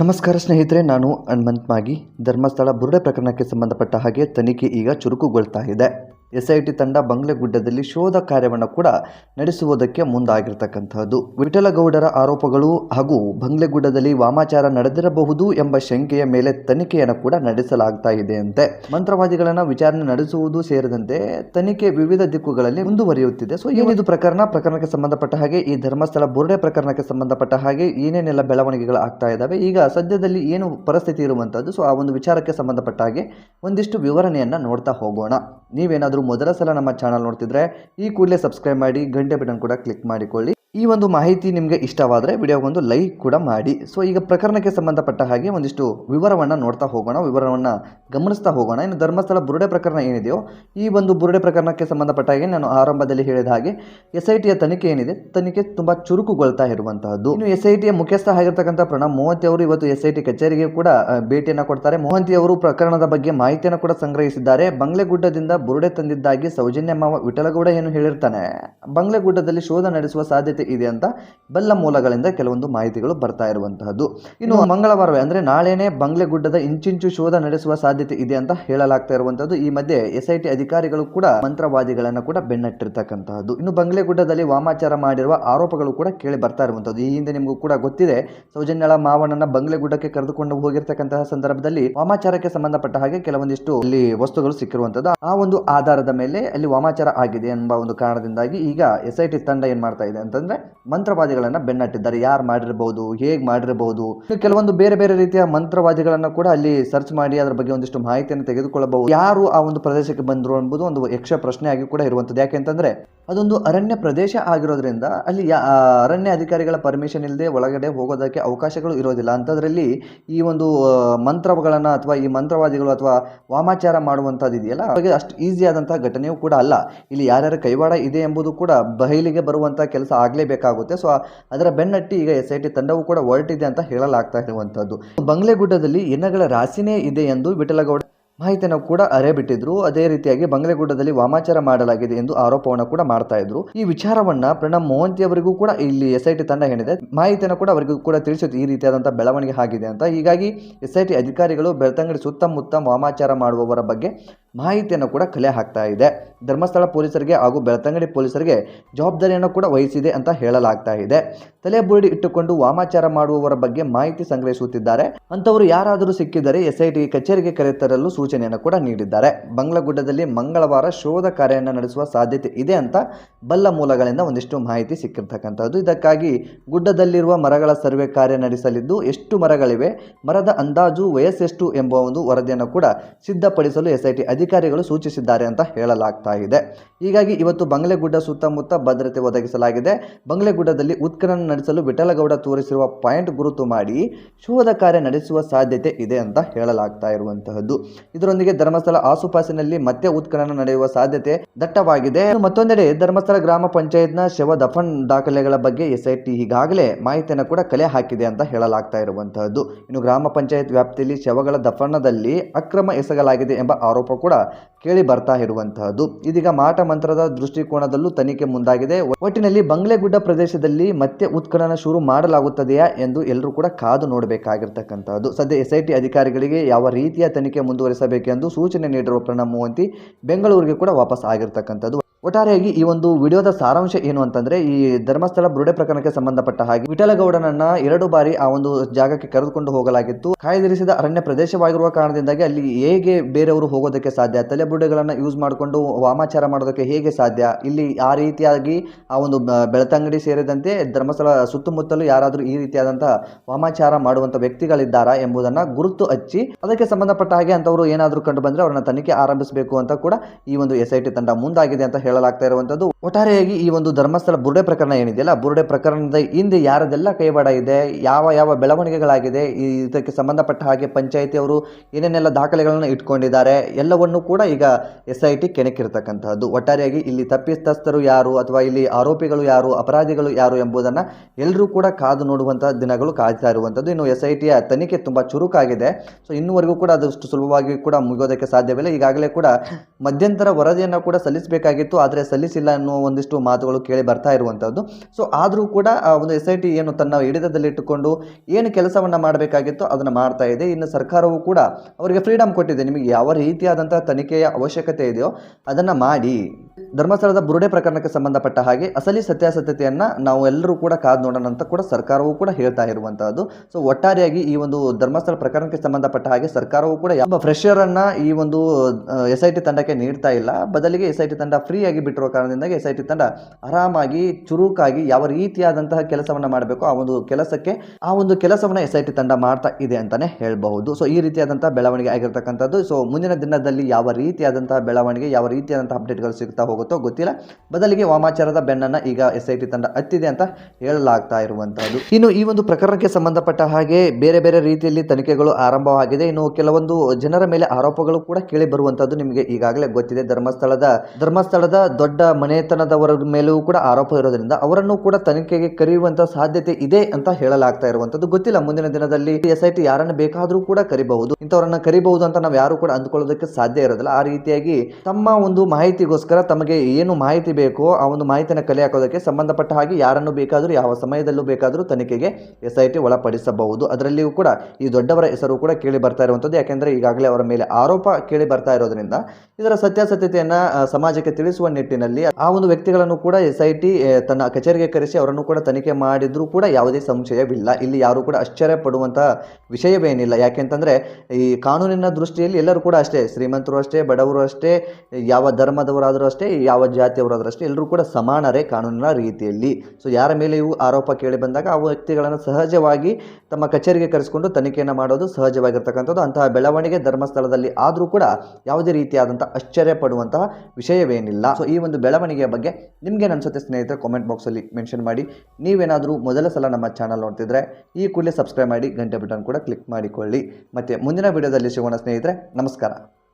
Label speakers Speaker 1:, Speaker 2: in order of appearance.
Speaker 1: ನಮಸ್ಕಾರ ಸ್ನೇಹಿತರೆ ನಾನು ಹನುಮಂತ್ ಮಾಗಿ. ಧರ್ಮಸ್ಥಳ ಬುರುಡೆ ಪ್ರಕರಣಕ್ಕೆ ಸಂಬಂಧಪಟ್ಟ ಹಾಗೆ ತನಿಖೆ ಈಗ ಚುರುಕುಗೊಳ್ತಾ ಇದೆ. ಎಸ್ ಐ ಟಿ ತಂಡ ಬಂಗ್ಲೆಗುಡ್ಡದಲ್ಲಿ ಶೋಧ ಕಾರ್ಯವನ್ನು ಕೂಡ ನಡೆಸುವುದಕ್ಕೆ ಮುಂದಾಗಿರ್ತಕ್ಕಂತಹದ್ದು ವಿಠಲಗೌಡರ ಆರೋಪಗಳು ಹಾಗೂ ಬಂಗ್ಲೆಗುಡ್ಡದಲ್ಲಿ ವಾಮಾಚಾರ ನಡೆದಿರಬಹುದು ಎಂಬ ಶಂಕೆಯ ಮೇಲೆ ತನಿಖೆಯನ್ನು ಕೂಡ ನಡೆಸಲಾಗ್ತಾ ಇದೆಯಂತೆ ಮಂತ್ರವಾದಿಗಳನ್ನ ವಿಚಾರಣೆ ನಡೆಸುವುದು ಸೇರಿದಂತೆ ತನಿಖೆ ವಿವಿಧ ದಿಕ್ಕುಗಳಲ್ಲಿ ಮುಂದುವರಿಯುತ್ತಿದೆ. ಸೊ ಏನಿದು ಪ್ರಕರಣ ಪ್ರಕರಣಕ್ಕೆ ಸಂಬಂಧಪಟ್ಟ ಹಾಗೆ, ಈ ಧರ್ಮಸ್ಥಳ ಬುರುಡೆ ಪ್ರಕರಣಕ್ಕೆ ಸಂಬಂಧಪಟ್ಟ ಹಾಗೆ ಏನೇನೆಲ್ಲ ಬೆಳವಣಿಗೆಗಳು ಆಗ್ತಾ ಇದ್ದಾವೆ ಈಗ ಸದ್ಯದಲ್ಲಿ ಏನು ಪರಿಸ್ಥಿತಿ ಇರುವಂಥದ್ದು? ಸೊ ಆ ಒಂದು ವಿಚಾರಕ್ಕೆ ಸಂಬಂಧಪಟ್ಟ ಹಾಗೆ ಒಂದಿಷ್ಟು ವಿವರಣೆಯನ್ನು ನೋಡ್ತಾ ಹೋಗೋಣ. ನೀವೇನಾದರೂ ಮೊದಲ ಸಲ ನಮ್ಮ ಚಾನಲ್ ನೋಡ್ತಿದ್ರೆ ಈ ಕೂಡಲೇ ಸಬ್ಸ್ಕ್ರೈಬ್ ಮಾಡಿ ಗಂಟೆ ಬಟನ್ ಕೂಡ ಕ್ಲಿಕ್ ಮಾಡಿಕೊಳ್ಳಿ. ಈ ಒಂದು ಮಾಹಿತಿ ನಿಮಗೆ ಇಷ್ಟವಾದರೆ ವಿಡಿಯೋಗೊಂದು ಲೈಕ್ ಕೂಡ ಮಾಡಿ. ಸೊ ಈಗ ಪ್ರಕರಣಕ್ಕೆ ಸಂಬಂಧಪಟ್ಟ ಹಾಗೆ ಒಂದಿಷ್ಟು ವಿವರವನ್ನು ನೋಡ್ತಾ ಹೋಗೋಣ, ವಿವರವನ್ನು ಗಮನಿಸ್ತಾ ಹೋಗೋಣ. ಇನ್ನು ಧರ್ಮಸ್ಥಳ ಬುರುಡೆ ಪ್ರಕರಣ ಏನಿದೆಯೋ, ಈ ಒಂದು ಬುರುಡೆ ಪ್ರಕರಣಕ್ಕೆ ಸಂಬಂಧಪಟ್ಟ ಹಾಗೆ ನಾನು ಆರಂಭದಲ್ಲಿ ಹೇಳಿದ ಹಾಗೆ ಎಸ್ ಐ ಟಿಯ ತನಿಖೆ ಏನಿದೆ, ತನಿಖೆ ತುಂಬ ಚುರುಕುಗೊಳ್ತಾ ಇರುವಂತಹದ್ದು. ಇನ್ನು ಎಸ್ ಐ ಟಿಯ ಮುಖ್ಯಸ್ಥ ಆಗಿರ್ತಕ್ಕಂಥ ಪ್ರಣಬ್ ಮೋಹಂತಿ ಅವರು ಇವತ್ತು ಎಸ್ ಐ ಟಿ ಕಚೇರಿಗೆ ಕೂಡ ಭೇಟಿಯನ್ನು ಕೊಡ್ತಾರೆ. ಮೋಹಂತಿ ಅವರು ಪ್ರಕರಣದ ಬಗ್ಗೆ ಮಾಹಿತಿಯನ್ನು ಕೂಡ ಸಂಗ್ರಹಿಸಿದ್ದಾರೆ. ಬಂಗ್ಲೆಗುಡ್ಡದಿಂದ ಬುರುಡೆ ತಂದಿದ್ದಾಗಿ ಸೌಜನ್ಯ ಮಾವ ವಿಠಲಗೌಡ ಏನು ಹೇಳಿರ್ತಾನೆ. ಬಂಗ್ಲೆಗುಡ್ಡದಲ್ಲಿ ಶೋಧ ನಡೆಸುವ ಸಾಧ್ಯತೆ ಇದೆ ಅಂತ ಬಲ್ಲ ಮೂಲಗಳಿಂದ ಕೆಲವೊಂದು ಮಾಹಿತಿಗಳು ಬರ್ತಾ ಇರುವಂತಹದ್ದು. ಇನ್ನು ಮಂಗಳವಾರವೇ ಅಂದ್ರೆ ನಾಳೆನೆ ಬಂಗ್ಲೆಗುಡ್ಡದ ಇಂಚಿಂಚು ಶೋಧ ನಡೆಸುವ ಸಾಧ್ಯತೆ ಇದೆ ಅಂತ ಹೇಳಲಾಗ್ತಾ ಇರುವಂತಹದ್ದು. ಈ ಮಧ್ಯೆ ಎಸ್ ಐ ಟಿ ಅಧಿಕಾರಿಗಳು ಕೂಡ ಮಂತ್ರವಾದಿಗಳನ್ನ ಕೂಡ ಬೆನ್ನಟ್ಟಿರ್ತಕ್ಕಂತಹದ್ದು. ಇನ್ನು ಬಂಗ್ಲೆಗುಡ್ಡದಲ್ಲಿ ವಾಮಾಚಾರ ಮಾಡಿರುವ ಆರೋಪಗಳು ಕೂಡ ಕೇಳಿ ಬರ್ತಾ ಇರುವಂತಹದ್ದು. ಈ ಹಿಂದೆ ನಿಮಗೂ ಕೂಡ ಗೊತ್ತಿದೆ, ಸೌಜನ್ಯಳ ಮಾವನನ್ನ ಬಂಗ್ಲೆಗುಡ್ಡಕ್ಕೆ ಕರೆದುಕೊಂಡು ಹೋಗಿರ್ತಕ್ಕಂತಹ ಸಂದರ್ಭದಲ್ಲಿ ವಾಮಾಚಾರಕ್ಕೆ ಸಂಬಂಧಪಟ್ಟ ಹಾಗೆ ಕೆಲವೊಂದಿಷ್ಟು ಅಲ್ಲಿ ವಸ್ತುಗಳು ಸಿಕ್ಕಿರುವಂತದ್ದು ಆ ಒಂದು ಆಧಾರದ ಮೇಲೆ ಅಲ್ಲಿ ವಾಮಾಚಾರ ಆಗಿದೆ ಎಂಬ ಒಂದು ಕಾರಣದಿಂದಾಗಿ ಈಗ ಎಸ್ ಐ ಟಿ ತಂಡ ಏನ್ ಮಾಡ್ತಾ ಇದೆ ಅಂತಂದ್ರೆ ಮಂತ್ರವಾದಿಗಳನ್ನ ಬೆನ್ನಟ್ಟಿದ್ದಾರೆ. ಯಾರು ಮಾಡಿರಬಹುದು ಹೇಗೆ ಮಾಡಿರಬಹುದು ಕೆಲವೊಂದು ಬೇರೆ ಬೇರೆ ರೀತಿಯ ಮಂತ್ರವಾದಿಗಳನ್ನ ಕೂಡ ಅಲ್ಲಿ ಸರ್ಚ್ ಮಾಡಿ ಅದರ ಬಗ್ಗೆ ಒಂದಿಷ್ಟು ಮಾಹಿತಿಯನ್ನು ತೆಗೆದುಕೊಳ್ಳಬಹುದು. ಯಾರು ಆ ಒಂದು ಪ್ರದೇಶಕ್ಕೆ ಬಂದರು ಎಂಬುದು ಒಂದು ಯಕ್ಷ ಪ್ರಶ್ನೆ ಆಗಿ ಕೂಡ ಇರುವಂತದ್ದು ಯಾಕೆಂತಂದ್ರೆ ಅದೊಂದು ಅರಣ್ಯ ಪ್ರದೇಶ ಆಗಿರೋದ್ರಿಂದ ಅಲ್ಲಿ ಅರಣ್ಯ ಅಧಿಕಾರಿಗಳ ಪರ್ಮಿಷನ್ ಇಲ್ಲದೆ ಒಳಗಡೆ ಹೋಗೋದಕ್ಕೆ ಅವಕಾಶಗಳು ಇರೋದಿಲ್ಲ. ಅಂಥದ್ರಲ್ಲಿ ಈ ಒಂದು ಮಂತ್ರಗಳನ್ನು ಅಥವಾ ಈ ಮಂತ್ರವಾದಿಗಳು ಅಥವಾ ವಾಮಾಚಾರ ಮಾಡುವಂಥದ್ದು ಇದೆಯಲ್ಲ? ಅವರಿಗೆ ಅಷ್ಟು ಈಸಿ ಆದಂತಹ ಘಟನೆಯೂ ಕೂಡ ಅಲ್ಲ. ಇಲ್ಲಿ ಯಾರ್ಯಾರ ಕೈವಾಡ ಇದೆ ಎಂಬುದು ಕೂಡ ಬಯಲಿಗೆ ಬರುವಂಥ ಕೆಲಸ ಆಗಲೇಬೇಕಾಗುತ್ತೆ. ಸೊ ಅದರ ಬೆನ್ನಟ್ಟಿ ಈಗ ಎಸ್ ಐ ಟಿ ತಂಡವು ಕೂಡ ಹೊರಟಿದೆ ಅಂತ ಹೇಳಲಾಗ್ತಾ ಇರುವಂತಹದ್ದು ಬಂಗ್ಲೆಗುಡ್ಡದಲ್ಲಿ ಎನ್ನಗಳ ರಾಸಿನೇ ಇದೆ ಎಂದು ವಿಠಲಗೌಡ ಮಾಹಿತಿಯನ್ನು ಕೂಡ ಅರೆ ಬಿಟ್ಟಿದ್ರು ಅದೇ ರೀತಿಯಾಗಿ ಬಂಗ್ಲೆಗುಡ್ಡದಲ್ಲಿ ವಾಮಾಚಾರ ಮಾಡಲಾಗಿದೆ ಎಂದು ಆರೋಪವನ್ನು ಕೂಡ ಮಾಡ್ತಾ ಇದ್ರು. ಈ ವಿಚಾರವನ್ನ ಪ್ರಣಬ್ ಮೋಹಂತಿ ಅವರಿಗೂ ಕೂಡ ಇಲ್ಲಿ ಎಸ್ ಐ ಟಿ ತಂಡ ಹೇಳಿದೆ. ಮಾಹಿತಿಯನ್ನು ಕೂಡ ಅವರಿಗೂ ಕೂಡ ತಿಳಿಸುತ್ತೆ ಈ ರೀತಿಯಾದಂತಹ ಬೆಳವಣಿಗೆ ಆಗಿದೆ ಅಂತ. ಹೀಗಾಗಿ ಎಸ್ ಐ ಟಿ ಅಧಿಕಾರಿಗಳು ಬೆಳ್ತಂಗಡಿ ಸುತ್ತಮುತ್ತ ವಾಮಾಚಾರ ಮಾಡುವವರ ಬಗ್ಗೆ ಮಾಹಿತಿಯನ್ನು ಕೂಡ ಕಲೆ ಹಾಕ್ತಾ ಇದೆ. ಧರ್ಮಸ್ಥಳ ಪೊಲೀಸರಿಗೆ ಹಾಗೂ ಬೆಳ್ತಂಗಡಿ ಪೊಲೀಸರಿಗೆ ಜವಾಬ್ದಾರಿಯನ್ನು ಕೂಡ ವಹಿಸಿದೆ ಅಂತ ಹೇಳಲಾಗ್ತಾ ಇದೆ. ತಲೆ ಬುರುಡಿ ಇಟ್ಟುಕೊಂಡು ವಾಮಾಚಾರ ಮಾಡುವವರ ಬಗ್ಗೆ ಮಾಹಿತಿ ಸಂಗ್ರಹಿಸುತ್ತಿದ್ದಾರೆ. ಅಂತವರು ಯಾರಾದರೂ ಸಿಕ್ಕಿದರೆ ಎಸ್ಐಟಿ ಕಚೇರಿಗೆ ಕರೆತರಲು ಸೂಚನೆಯನ್ನು ಕೂಡ ನೀಡಿದ್ದಾರೆ. ಬಂಗ್ಲಗುಡ್ಡದಲ್ಲಿ ಮಂಗಳವಾರ ಶೋಧ ಕಾರ್ಯವನ್ನು ನಡೆಸುವ ಸಾಧ್ಯತೆ ಇದೆ ಅಂತ ಬಲ್ಲ ಮೂಲಗಳಿಂದ ಒಂದಿಷ್ಟು ಮಾಹಿತಿ ಸಿಕ್ಕಿರ್ತಕ್ಕಂಥದ್ದು. ಇದಕ್ಕಾಗಿ ಗುಡ್ಡದಲ್ಲಿರುವ ಮರಗಳ ಸರ್ವೆ ಕಾರ್ಯ ನಡೆಸಲಿದ್ದು ಎಷ್ಟು ಮರಗಳಿವೆ, ಮರದ ಅಂದಾಜು ವಯಸ್ಸೆಷ್ಟು ಎಂಬ ಒಂದು ವರದಿಯನ್ನು ಕೂಡ ಸಿದ್ಧಪಡಿಸಲು ಎಸ್ಐಟಿ ಅಧಿಕಾರಿಗಳು ಸೂಚಿಸಿದ್ದಾರೆ ಅಂತ ಹೇಳಲಾಗ್ತಾ ಇದೆ. ಹೀಗಾಗಿ ಇವತ್ತು ಬಂಗ್ಲೆಗುಡ್ಡ ಸುತ್ತಮುತ್ತ ಭದ್ರತೆ ಒದಗಿಸಲಾಗಿದೆ. ಬಂಗ್ಲೆಗುಡ್ಡದಲ್ಲಿ ಉತ್ಖನನ ನಡೆಸಲು ವಿಠಲಗೌಡ ತೋರಿಸಿರುವ ಪಾಯಿಂಟ್ ಗುರುತು ಮಾಡಿ ಶೋಧ ಕಾರ್ಯ ನಡೆಸುವ ಸಾಧ್ಯತೆ ಇದೆ ಅಂತ ಹೇಳಲಾಗ್ತಾ ಇರುವಂತಹದ್ದು. ಇದರೊಂದಿಗೆ ಧರ್ಮಸ್ಥಳ ಆಸುಪಾಸಿನಲ್ಲಿ ಮತ್ತೆ ಉತ್ಖನನ ನಡೆಯುವ ಸಾಧ್ಯತೆ ದಟ್ಟವಾಗಿದೆ. ಮತ್ತೊಂದೆಡೆ ಧರ್ಮಸ್ಥಳ ಗ್ರಾಮ ಪಂಚಾಯತ್ನ ಶವ ದಫನ್ ದಾಖಲೆಗಳ ಬಗ್ಗೆ ಎಸ್ಐಟಿ ಈಗಾಗಲೇ ಮಾಹಿತಿಯನ್ನು ಕೂಡ ಕಲೆ ಹಾಕಿದೆ ಅಂತ ಹೇಳಲಾಗ್ತಾ ಇರುವಂತಹದ್ದು. ಇನ್ನು ಗ್ರಾಮ ಪಂಚಾಯತ್ ವ್ಯಾಪ್ತಿಯಲ್ಲಿ ಶವಗಳ ದಫನದಲ್ಲಿ ಅಕ್ರಮ ಎಸಗಲಾಗಿದೆ ಎಂಬ ಆರೋಪ ಕೂಡ ಕೇಳಿ ಬರ್ತಾ ಇರುವಂತಹದ್ದು. ಇದೀಗ ಮಾಟ ಮಂತ್ರದ ದೃಷ್ಟಿಕೋನದಲ್ಲೂ ತನಿಖೆ ಮುಂದಾಗಿದೆ. ಒಟ್ಟಿನಲ್ಲಿ ಬಂಗ್ಲೆಗುಡ್ಡ ಪ್ರದೇಶದಲ್ಲಿ ಮತ್ತೆ ಉತ್ಖನನ ಶುರು ಮಾಡಲಾಗುತ್ತದೆಯಾ ಎಂದು ಎಲ್ಲರೂ ಕೂಡ ಕಾದು ನೋಡಬೇಕಾಗಿರ್ತಕ್ಕಂಥದ್ದು. ಸದ್ಯ ಎಸ್ಐಟಿ ಅಧಿಕಾರಿಗಳಿಗೆ ಯಾವ ರೀತಿಯ ತನಿಖೆ ಮುಂದುವರಿಸಬೇಕೆಂದು ಸೂಚನೆ ನೀಡಿರುವ ಪ್ರಣಬ್ ಮೋಹಂತಿ ಬೆಂಗಳೂರಿಗೆ ಕೂಡ ವಾಪಸ್ ಆಗಿರ್ತಕ್ಕಂಥದ್ದು. ಒಟ್ಟಾರೆಯಾಗಿ ಈ ಒಂದು ವಿಡಿಯೋದ ಸಾರಾಂಶ ಏನು ಅಂತಂದ್ರೆ, ಈ ಧರ್ಮಸ್ಥಳ ಬುರುಡೆ ಪ್ರಕರಣಕ್ಕೆ ಸಂಬಂಧಪಟ್ಟ ಹಾಗೆ ವಿಠಲಗೌಡನನ್ನ ಎರಡು ಬಾರಿ ಆ ಒಂದು ಜಾಗಕ್ಕೆ ಕರೆದುಕೊಂಡು ಹೋಗಲಾಗಿತ್ತು. ಕಾಯ್ದಿರಿಸಿದ ಅರಣ್ಯ ಪ್ರದೇಶವಾಗಿರುವ ಕಾರಣದಿಂದಾಗಿ ಅಲ್ಲಿ ಹೇಗೆ ಬೇರೆಯವರು ಹೋಗೋದಕ್ಕೆ ಸಾಧ್ಯ, ತಲೆಬುರುಡೆಗಳನ್ನ ಯೂಸ್ ಮಾಡಿಕೊಂಡು ವಾಮಾಚಾರ ಮಾಡೋದಕ್ಕೆ ಹೇಗೆ ಸಾಧ್ಯ? ಇಲ್ಲಿ ಆ ರೀತಿಯಾಗಿ ಆ ಒಂದು ಬೆಳ್ತಂಗಡಿ ಸೇರಿದಂತೆ ಧರ್ಮಸ್ಥಳ ಸುತ್ತಮುತ್ತಲು ಯಾರಾದರೂ ಈ ರೀತಿಯಾದಂತಹ ವಾಮಾಚಾರ ಮಾಡುವಂತ ವ್ಯಕ್ತಿಗಳಿದ್ದಾರಾ ಎಂಬುದನ್ನ ಗುರುತು ಹಚ್ಚಿ, ಅದಕ್ಕೆ ಸಂಬಂಧಪಟ್ಟ ಹಾಗೆ ಅಂತವರು ಏನಾದರೂ ಕಂಡು ಬಂದ್ರೆ ಅವರನ್ನ ತನಿಖೆ ಆರಂಭಿಸಬೇಕು ಅಂತ ಕೂಡ ಈ ಒಂದು ಎಸ್ ಐ ಟಿ ತಂಡ ಮುಂದಾಗಿದೆ ಅಂತ ಹೇಳಲಾಗ್ತಾ ಇರುವಂತದ್ದು, ಒಟ್ಟಾರೆಯಾಗಿ ಈ ಒಂದು ಧರ್ಮಸ್ಥಳ ಬುರುಡೆ ಪ್ರಕರಣ ಏನಿದೆಯಲ್ಲ ಬುರುಡೆ ಪ್ರಕರಣದ ಹಿಂದೆ ಯಾರದೆಲ್ಲ ಕೈವಾಡ ಇದೆ, ಯಾವ ಯಾವ ಬೆಳವಣಿಗೆಗಳಾಗಿದೆ ಇದಕ್ಕೆ ಸಂಬಂಧಪಟ್ಟ ಹಾಗೆ ಪಂಚಾಯಿತಿ ಅವರು ಏನೇನೆಲ್ಲ ದಾಖಲೆಗಳನ್ನು ಇಟ್ಕೊಂಡಿದ್ದಾರೆ, ಎಲ್ಲವನ್ನು ಕೂಡ ಈಗ ಎಸ್ ಐ ಟಿ ಒಟ್ಟಾರೆಯಾಗಿ ಇಲ್ಲಿ ತಪ್ಪಿತಸ್ಥರು ಯಾರು ಅಥವಾ ಇಲ್ಲಿ ಆರೋಪಿಗಳು ಯಾರು, ಅಪರಾಧಿಗಳು ಯಾರು ಎಂಬುದನ್ನ ಎಲ್ಲರೂ ಕೂಡ ಕಾದು ನೋಡುವಂತಹ ದಿನಗಳು ಕಾಯ್ತಾ ಇರುವಂಥದ್ದು ಇನ್ನು ಎಸ್ ಐ ಟಿಯ ತನಿಖೆ ತುಂಬಾ ಚುರುಕಾಗಿದೆ. ಸೊ ಇನ್ನುವರೆಗೂ ಕೂಡ ಅದಷ್ಟು ಸುಲಭವಾಗಿ ಕೂಡ ಮುಗಿಯೋದಕ್ಕೆ ಸಾಧ್ಯವಿಲ್ಲ. ಈಗಾಗಲೇ ಕೂಡ ಮಧ್ಯಂತರ ವರದಿಯನ್ನು ಕೂಡ ಸಲ್ಲಿಸಬೇಕಾಗಿತ್ತು. ಆದರೆ ಸಲ್ಲಿಸಿಲ್ಲ ಅನ್ನೋ ಒಂದಿಷ್ಟು ಮಾತುಗಳು ಕೇಳಿ ಬರ್ತಾ ಇರುವಂಥದ್ದು. ಸೊ ಆದರೂ ಕೂಡ ಒಂದು ಎಸ್ ಐ ಟಿ ಏನು ತನ್ನ ಹಿಡಿತದಲ್ಲಿಟ್ಟುಕೊಂಡು ಏನು ಕೆಲಸವನ್ನು ಮಾಡಬೇಕಾಗಿತ್ತು ಅದನ್ನು ಮಾಡ್ತಾ ಇದೆ. ಇನ್ನು ಸರ್ಕಾರವು ಕೂಡ ಅವರಿಗೆ ಫ್ರೀಡಮ್ ಕೊಟ್ಟಿದೆ. ನಿಮಗೆ ಯಾವ ರೀತಿಯಾದಂಥ ತನಿಖೆಯ ಅವಶ್ಯಕತೆ ಇದೆಯೋ ಅದನ್ನು ಮಾಡಿ. ಧರ್ಮಸ್ಥಳದ ಬುರುಡೆ ಪ್ರಕರಣಕ್ಕೆ ಸಂಬಂಧಪಟ್ಟ ಹಾಗೆ ಅಸಲಿ ಸತ್ಯಾಸತ್ಯತೆಯನ್ನು ನಾವು ಎಲ್ಲರೂ ಕೂಡ ಕಾದು ನೋಡೋಣ ಅಂತ ಕೂಡ ಸರ್ಕಾರವೂ ಕೂಡ ಹೇಳ್ತಾ ಇರುವಂತಹದ್ದು. ಸೊ ಒಟ್ಟಾರೆಯಾಗಿ ಈ ಒಂದು ಧರ್ಮಸ್ಥಳ ಪ್ರಕರಣಕ್ಕೆ ಸಂಬಂಧಪಟ್ಟ ಹಾಗೆ ಸರ್ಕಾರವೂ ಕೂಡ ಯಾವ ಫ್ರೆಶರ್ ಅನ್ನ ಈ ಒಂದು ಎಸ್ ಐ ಟಿ ತಂಡಕ್ಕೆ ನೀಡ್ತಾ ಇಲ್ಲ. ಬದಲಿಗೆ ಎಸ್ ಐ ಟಿ ತಂಡ ಫ್ರೀ ಆಗಿ ಬಿಟ್ಟಿರೋ ಕಾರಣದಿಂದಾಗಿ ಎಸ್ ಐ ಟಿ ತಂಡ ಆರಾಮಾಗಿ, ಚುರುಕಾಗಿ ಯಾವ ರೀತಿಯಾದಂತಹ ಕೆಲಸವನ್ನು ಮಾಡಬೇಕು ಆ ಒಂದು ಕೆಲಸಕ್ಕೆ, ಆ ಒಂದು ಕೆಲಸವನ್ನ ಎಸ್ ಐ ಟಿ ತಂಡ ಮಾಡ್ತಾ ಇದೆ ಅಂತಾನೆ ಹೇಳಬಹುದು. ಸೊ ಈ ರೀತಿಯಾದಂತಹ ಬೆಳವಣಿಗೆ ಆಗಿರ್ತಕ್ಕಂಥದ್ದು. ಸೊ ಮುಂದಿನ ದಿನದಲ್ಲಿ ಯಾವ ರೀತಿಯಾದಂತಹ ಬೆಳವಣಿಗೆ, ಯಾವ ರೀತಿಯಾದಂತಹ ಅಪ್ಡೇಟ್ಗಳು ಸಿಗ್ತಾ ಹೋಗುತ್ತೋ ಗೊತ್ತಿಲ್ಲ. ಬದಲಿಗೆ ವಾಮಾಚಾರದ ಬೆನ್ನನ್ನ ಈಗ ಎಸ್ ಐ ಟಿ ತಂಡ ಹತ್ತಿದೆ ಅಂತ ಹೇಳಲಾಗ್ತಾ ಇರುವಂತಹದ್ದು. ಇನ್ನು ಈ ಒಂದು ಪ್ರಕರಣಕ್ಕೆ ಸಂಬಂಧಪಟ್ಟ ಹಾಗೆ ಬೇರೆ ಬೇರೆ ರೀತಿಯಲ್ಲಿ ತನಿಖೆಗಳು ಆರಂಭವಾಗಿದೆ. ಇನ್ನು ಕೆಲವೊಂದು ಜನರ ಮೇಲೆ ಆರೋಪಗಳು ಕೂಡ ಕೇಳಿ ಬರುವಂತಹದ್ದು ನಿಮಗೆ ಈಗಾಗಲೇ ಗೊತ್ತಿದೆ. ಧರ್ಮಸ್ಥಳದ ಧರ್ಮಸ್ಥಳದ ದೊಡ್ಡ ಮನೆತನದವರ ಮೇಲೂ ಕೂಡ ಆರೋಪ ಇರೋದ್ರಿಂದ ಅವರನ್ನು ಕೂಡ ತನಿಖೆಗೆ ಕರೆಯುವಂತಹ ಸಾಧ್ಯತೆ ಇದೆ ಅಂತ ಹೇಳಲಾಗ್ತಾ ಇರುವಂತದ್ದು ಗೊತ್ತಿಲ್ಲ, ಮುಂದಿನ ದಿನದಲ್ಲಿ ಎಸ್ ಐ ಟಿ ಯಾರನ್ನು ಬೇಕಾದರೂ ಕೂಡ ಕರಿಬಹುದು. ಇಂಥವರನ್ನ ಕರಿಬಹುದು ಅಂತ ನಾವು ಯಾರು ಕೂಡ ಅಂದ್ಕೊಳ್ಳೋದಕ್ಕೆ ಸಾಧ್ಯ ಇರೋದಿಲ್ಲ. ಆ ರೀತಿಯಾಗಿ ತಮ್ಮ ಒಂದು ಮಾಹಿತಿಗೋಸ್ಕರ ತಮಗೆ ಏನು ಮಾಹಿತಿ ಬೇಕೋ ಆ ಒಂದು ಮಾಹಿತಿಯನ್ನು ಕಲೆ ಹಾಕೋದಕ್ಕೆ ಸಂಬಂಧಪಟ್ಟ ಹಾಗೆ ಯಾರನ್ನು ಬೇಕಾದರೂ, ಯಾವ ಸಮಯದಲ್ಲೂ ಬೇಕಾದರೂ ತನಿಖೆಗೆ ಎಸ್ ಐ ಟಿ ಒಳಪಡಿಸಬಹುದು. ಅದರಲ್ಲಿಯೂ ಕೂಡ ಈ ದೊಡ್ಡವರ ಹೆಸರು ಕೂಡ ಕೇಳಿ ಬರ್ತಾ ಇರುವಂಥದ್ದು. ಯಾಕೆಂದರೆ ಈಗಾಗಲೇ ಅವರ ಮೇಲೆ ಆರೋಪ ಕೇಳಿ ಬರ್ತಾ ಇರೋದ್ರಿಂದ ಇದರ ಸತ್ಯಾಸತ್ಯತೆಯನ್ನು ಸಮಾಜಕ್ಕೆ ತಿಳಿಸುವ ನಿಟ್ಟಿನಲ್ಲಿ ಆ ಒಂದು ವ್ಯಕ್ತಿಗಳನ್ನು ಕೂಡ ಎಸ್ ಐ ಟಿ ತನ್ನ ಕಚೇರಿಗೆ ಕರೆಸಿ ಅವರನ್ನು ಕೂಡ ತನಿಖೆ ಮಾಡಿದರೂ ಕೂಡ ಯಾವುದೇ ಸಂಶಯವಿಲ್ಲ. ಇಲ್ಲಿ ಯಾರು ಕೂಡ ಆಶ್ಚರ್ಯ ಪಡುವಂತಹ ವಿಷಯವೇನಿಲ್ಲ. ಯಾಕೆಂತಂದರೆ ಈ ಕಾನೂನಿನ ದೃಷ್ಟಿಯಲ್ಲಿ ಎಲ್ಲರೂ ಕೂಡ ಅಷ್ಟೇ, ಶ್ರೀಮಂತರು ಅಷ್ಟೇ, ಬಡವರು ಅಷ್ಟೇ, ಯಾವ ಧರ್ಮದವರಾದರೂ ಅಷ್ಟೇ ಯಾವ ಜಾತಿಯವರಾದ್ರಷ್ಟೇ ಎಲ್ಲರೂ ಕೂಡ ಸಮಾನರೇ ಕಾನೂನಿನ ರೀತಿಯಲ್ಲಿ. ಸೊ ಯಾರ ಮೇಲೆಯೂ ಆರೋಪ ಕೇಳಿ ಬಂದಾಗ ಆ ವ್ಯಕ್ತಿಗಳನ್ನು ಸಹಜವಾಗಿ ತಮ್ಮ ಕಚೇರಿಗೆ ಕರೆಸಿಕೊಂಡು ತನಿಖೆಯನ್ನು ಮಾಡೋದು ಸಹಜವಾಗಿರ್ತಕ್ಕಂಥದ್ದು. ಅಂತಹ ಬೆಳವಣಿಗೆ ಧರ್ಮಸ್ಥಳದಲ್ಲಿ ಆದರೂ ಕೂಡ ಯಾವುದೇ ರೀತಿಯಾದಂಥ ಆಶ್ಚರ್ಯ ಪಡುವಂತಹ ವಿಷಯವೇನಿಲ್ಲ. ಸೊ ಈ ಒಂದು ಬೆಳವಣಿಗೆಯ ಬಗ್ಗೆ ನಿಮಗೆ ಅನಿಸುತ್ತೆ ಸ್ನೇಹಿತರೆ ಕಾಮೆಂಟ್ ಬಾಕ್ಸಲ್ಲಿ ಮೆನ್ಷನ್ ಮಾಡಿ. ನೀವೇನಾದರೂ ಮೊದಲ ಸಲ ನಮ್ಮ ಚಾನಲ್ ನೋಡ್ತಿದ್ರೆ ಈ ಕೂಡಲೇ ಸಬ್ಸ್ಕ್ರೈಬ್ ಮಾಡಿ, ಗಂಟೆ ಬಟನ್ ಕೂಡ ಕ್ಲಿಕ್ ಮಾಡಿಕೊಳ್ಳಿ. ಮತ್ತು ಮುಂದಿನ ವಿಡಿಯೋದಲ್ಲಿ ಸಿಗೋಣ ಸ್ನೇಹಿತರೆ. ನಮಸ್ಕಾರ.